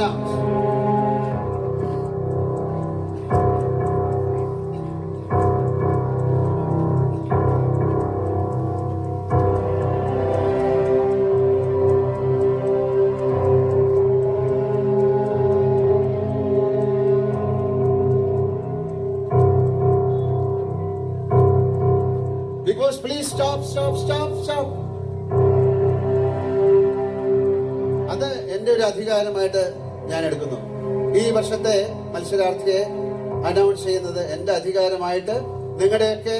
Big Boss, please stop, stop, stop, stop. അത് എന്റെ ഒരു അധികാരമായിട്ട് ഞാൻ എടുക്കുന്നു. ഈ വർഷത്തെ മത്സരാർത്ഥിയെ അനൗൺസ് ചെയ്യുന്നത് എന്റെ അധികാരമായിട്ട് നിങ്ങളുടെയൊക്കെ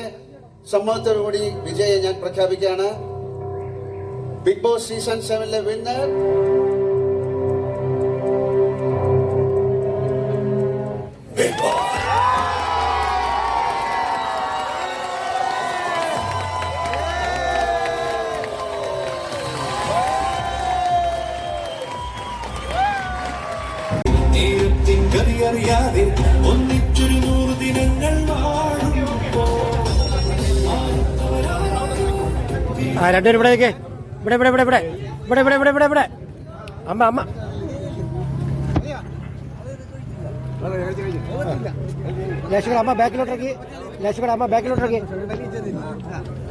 സമ്മതത്തോടുകൂടി വിജയം ഞാൻ പ്രഖ്യാപിക്കുകയാണ്. ബിഗ് ബോസ് സീസൺ സെവനിലെ വിന്നർ ആ രണ്ടുപേരും ഇവിടെ നിൽക്കേ ഇവിടെ ഇവിടെ ഇവിടെ ഇവിടെ. ഇവിടെ ഇവിടെ ഇവിടെ ഇവിടെ ഇവിടെ. അമ്മ അമ്മ. ലേശുകൂടെ അമ്മ ബാക്കിലോട്ടിറക്കി ലേശുകൂടെ അമ്മ ബാക്കിലോട്ടിറക്കി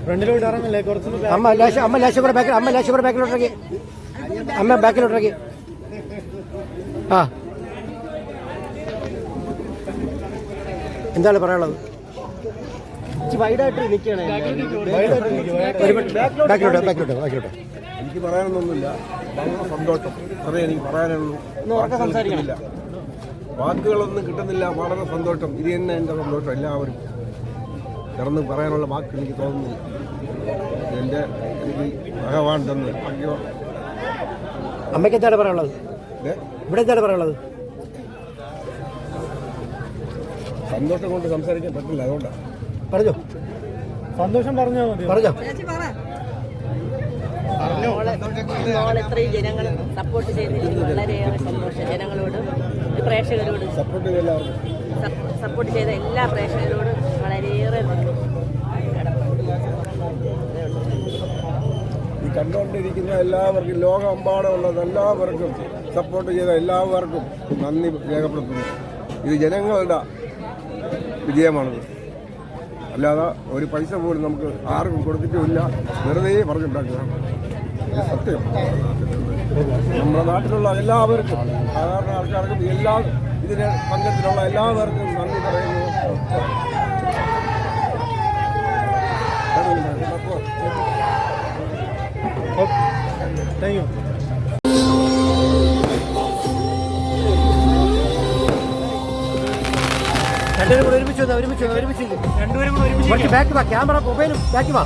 ഫ്രണ്ടിലോട്ട് ഇറങ്ങല്ലേ? കുറച്ചുകൂടി അമ്മ ലേശ അമ്മ ബാക്കിൽ അമ്മ ബാക്കിലോട്ടിറക്കി അമ്മ ബാക്കിലോട്ടിറക്കി ആ. എന്താണ് പറയാനുള്ളത്? എനിക്ക് പറയാനൊന്നുമില്ല. വളരെ സന്തോഷം. അത്രേ എനിക്ക് പറയാനുള്ളൂ. കിട്ടുന്നില്ല. വാക്കുകളൊന്നും കിട്ടുന്നില്ല. വളരെ സന്തോഷം. ഇത് തന്നെ എന്റെ സന്തോഷം. എല്ലാവരും കിടന്ന് പറയാനുള്ള വാക്ക് എനിക്ക് തോന്നുന്നില്ല. എന്റെ എനിക്ക് ഭഗവാൻ തന്ന് അയ്യോ. അമ്മയ്ക്ക് എന്താണ് പറയാനുള്ളത്? ഇവിടെ എന്താണ് പറയാനുള്ളത്? സന്തോഷം കൊണ്ട് സംസാരിക്കാൻ പറ്റില്ല. അതുകൊണ്ടാണ് പറഞ്ഞോ. സന്തോഷം പറഞ്ഞാൽ മതി. പറഞ്ഞോ. ഇത്രയും ജനങ്ങൾ സപ്പോർട്ട് ചെയ്തിരിക്കുന്നു. വളരെയേറെ സന്തോഷം. ജനങ്ങളോട് പ്രേക്ഷകരോട്. സപ്പോർട്ട് ചെയ്ത സപ്പോർട്ട് എല്ലാ പ്രേക്ഷകരോടും വളരെയേറെ നന്ദി. ഈ കണ്ടുകൊണ്ടിരിക്കുന്ന എല്ലാവർക്കും ലോകമെമ്പാടുമുള്ള എല്ലാവർക്കും സപ്പോർട്ട് ചെയ്ത എല്ലാവർക്കും നന്ദി രേഖപ്പെടുത്തുന്നു. ഇത് ജനങ്ങളുടെ വിജയമാണിത്. അല്ലാതെ ഒരു പൈസ പോലും നമുക്ക് ആർക്കും കൊടുത്തിട്ടുമില്ല. വെറുതെ പറഞ്ഞിട്ടുണ്ടാക്കുക. സത്യം. നമ്മുടെ നാട്ടിലുള്ള എല്ലാവർക്കും സാധാരണ ആൾക്കാർക്കും എല്ലാ ഇതിന് പങ്കത്തിലുള്ള എല്ലാവർക്കും നന്ദി പറയുന്നു. താങ്ക് യു രണ്ടുപേരും കൂടെ ഒരുമിച്ച് വന്നോ, ഒരുമിച്ച് വന്നോ, ഒരുമിച്ച് രണ്ടുപേരും കൂടെ ഒരുമിച്ച് ബാക്ക് വാ ക്യാമറ മൊബൈലും ബാക്ക് വാ.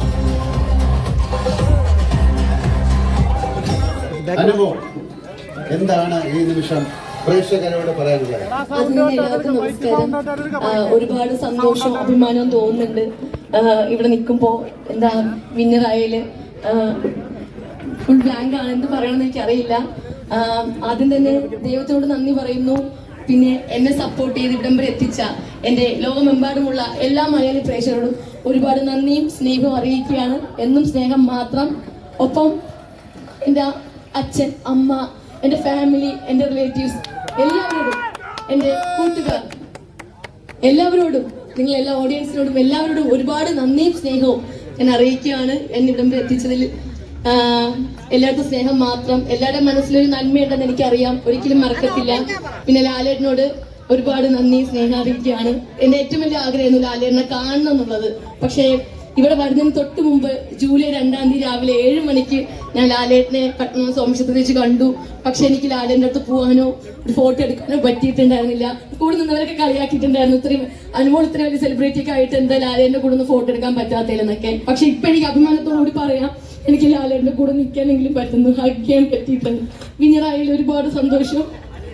അനുഭവം. എന്താണ് ഈ നിമിഷം പ്രേക്ഷകരോട് പറയാനുള്ളത്? എല്ലാവർക്കും നമസ്കാരം. ഒരുപാട് സന്തോഷം അഭിമാനവും തോന്നുന്നുണ്ട്. ഇവിടെ നിൽക്കുമ്പോ എന്താ വിന്നറായാൽ ഫുൾ ബ്ലാങ്ക് ആണ് എന്ത് പറയണമെന്ന് എനിക്കറിയില്ല. അറിയില്ല ആദ്യം തന്നെ ദൈവത്തോട് നന്ദി പറയുന്നു. പിന്നെ എന്നെ സപ്പോർട്ട് ചെയ്ത് ഇവിടം വരെ എത്തിച്ച എന്റെ ലോകമെമ്പാടുമുള്ള എല്ലാ മലയാളി പ്രേക്ഷകരോടും ഒരുപാട് നന്ദിയും സ്നേഹവും അറിയിക്കുകയാണ്. എന്നും സ്നേഹം മാത്രം. ഒപ്പം എന്റെ അച്ഛൻ അമ്മ എന്റെ ഫാമിലി എന്റെ റിലേറ്റീവ്സ് എല്ലാവരോടും എന്റെ കൂട്ടുകാർ എല്ലാവരോടും നിങ്ങൾ എല്ലാ ഓഡിയൻസിനോടും എല്ലാവരോടും ഒരുപാട് നന്ദിയും സ്നേഹവും ഞാൻ അറിയിക്കുകയാണ്. എന്നെ ഇവിടം വരെ എത്തിച്ചതിൽ എല്ലാവർക്കും സ്നേഹം മാത്രം. എല്ലാവരുടെ മനസ്സിലൊരു നന്മയുണ്ടെന്ന് എനിക്കറിയാം. ഒരിക്കലും മറക്കത്തില്ല. പിന്നെ ലാലേട്ടനോട് ഒരുപാട് നന്ദി സ്നേഹാറിയിക്കുകയാണ് എന്റെ ഏറ്റവും വലിയ ആഗ്രഹമായിരുന്നു ലാലേട്ടനെ കാണണം എന്നുള്ളത്. പക്ഷേ ഇവിടെ വരുന്നതിന് തൊട്ട് മുമ്പ് ജൂലൈ രണ്ടാം തീയതി രാവിലെ ഏഴ് മണിക്ക് ഞാൻ ലാലേട്ടനെ പട്ടണം സോമക്ഷത്തിൽ വെച്ച് കണ്ടു. പക്ഷെ എനിക്ക് ലാലേന്റെ അടുത്ത് പോകാനോ ഒരു ഫോട്ടോ എടുക്കാനോ പറ്റിയിട്ടുണ്ടായിരുന്നില്ല. കൂടെ നിന്നവരൊക്കെ കളിയാക്കിയിട്ടുണ്ടായിരുന്നു. ഇത്രയും അനുഭവം ഇത്രയും വലിയ സെലിബ്രിറ്റി ഒക്കെ ആയിട്ട് എന്താ ലാലേന്റെ കൂടെ ഒന്ന് ഫോട്ടോ എടുക്കാൻ പറ്റാത്തതിലെന്നൊക്കെ. പക്ഷെ ഇപ്പൊ എനിക്ക് അഭിമാനത്തോടുകൂടി പറയാം. എനിക്ക് ലാലേട്ടന്റെ കൂടെ നിൽക്കാനെങ്കിലും പറ്റുന്നു ഹഗ് ചെയ്യാൻ പറ്റിയിട്ടുണ്ട്. വിഞ്ഞറായാലും ഒരുപാട് സന്തോഷം.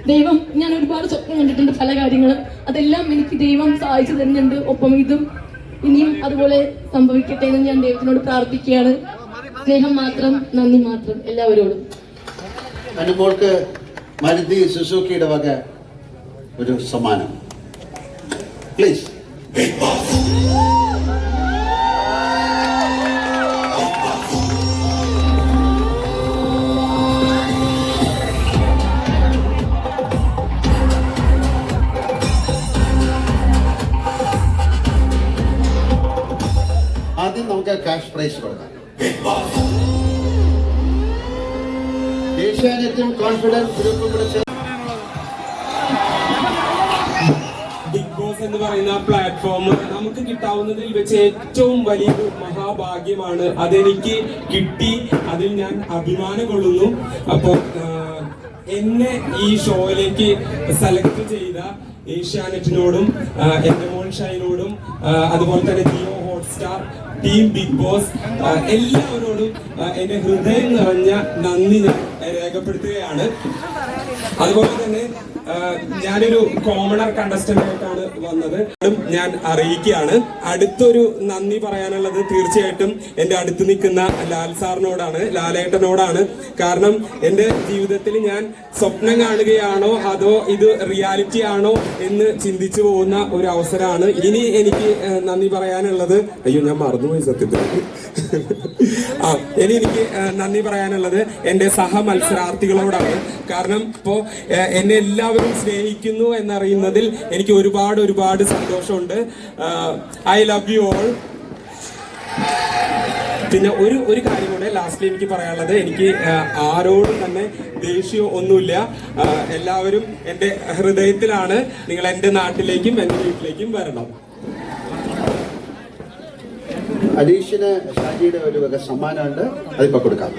ദൈവം ഞാൻ ഒരുപാട് സ്വപ്നം കണ്ടിട്ടുണ്ട് പല കാര്യങ്ങളും. അതെല്ലാം എനിക്ക് ദൈവം സഹായിച്ചു തരുന്നുണ്ട് ഒപ്പം ഇതും ഇനിയും അതുപോലെ സംഭവിക്കട്ടെ എന്ന് ഞാൻ ദൈവത്തിനോട് പ്രാർത്ഥിക്കുകയാണ്. സ്നേഹം മാത്രം നന്ദി മാത്രം എല്ലാവരോടും. അനുമോൾക്ക് മരുതി സുസുക്കിയുടെ വക ഒരു സമ്മാനം. പ്ലീസ് നമുക്ക് ക്യാഷ് പ്രൈസ് കൊടുക്കാം. ഏഷ്യാനെറ്റും കോൺഫിഡൻസ് ഗ്രൂപ്പും ബിഗ് ബോസ് എന്ന് പറയുന്ന പ്ലാറ്റ്ഫോം നമുക്ക് കിട്ടാവുന്നതിൽ വെച്ച് ഏറ്റവും വലിയൊരു മഹാഭാഗ്യമാണ്. അതെനിക്ക് കിട്ടി. അതിൽ ഞാൻ അഭിമാനം കൊള്ളുന്നു അപ്പോൾ എന്നെ ഈ ഷോയിലേക്ക് സെലക്ട് ചെയ്ത ഏഷ്യാനെറ്റിനോടും എന്റെ മോൻ ഷൈനോടും അതുപോലെ തന്നെ Jio Hotstar team Big Boss എല്ലാവരോടും എന്റെ ഹൃദയം നിറഞ്ഞ നന്ദി ഞാൻ രേഖപ്പെടുത്തുകയാണ്. അതുപോലെ തന്നെ ഞാനൊരു കോമണർ കണ്ടസ്റ്റന്റ് ആയിട്ടാണ് വന്നത്. ഞാൻ അറിയിക്കുകയാണ്. അടുത്തൊരു നന്ദി പറയാനുള്ളത് തീർച്ചയായിട്ടും എന്റെ അടുത്ത് നിൽക്കുന്ന ലാൽ സാറിനോടാണ് ലാലേട്ടനോടാണ്. കാരണം എന്റെ ജീവിതത്തിൽ ഞാൻ സ്വപ്നം കാണുകയാണോ അതോ ഇത് റിയാലിറ്റി ആണോ എന്ന് ചിന്തിച്ചു പോകുന്ന ഒരു അവസരമാണ്. ഇനി എനിക്ക് നന്ദി പറയാനുള്ളത് അയ്യോ ഞാൻ മറന്നുപോയി സത്യത്തിൽ. ആ ഇനി എനിക്ക് നന്ദി പറയാനുള്ളത് എന്റെ സഹ മത്സരാർത്ഥികളോടാണ് കാരണം ഇപ്പോ എന്നെ എല്ലാവരും സ്നേഹിക്കുന്നു എന്നറിയുന്നതിൽ എനിക്ക് ഒരുപാട് ഒരുപാട് സന്തോഷമുണ്ട്. ഐ ലവ് യു ഓൾ പിന്നെ ഒരു ഒരു കാര്യം കൂടെ ലാസ്റ്റിൽ എനിക്ക് പറയാനുള്ളത്. എനിക്ക് ആരോടും തന്നെ ദേഷ്യം ഒന്നുമില്ല. എല്ലാവരും എന്റെ ഹൃദയത്തിലാണ്. നിങ്ങൾ എന്റെ നാട്ടിലേക്കും എന്റെ വീട്ടിലേക്കും വരണം. അലീഷിന് ഷാജിയുടെ ഒരു സമ്മാനമുണ്ട്. അതിപ്പോ കൊടുക്കാം.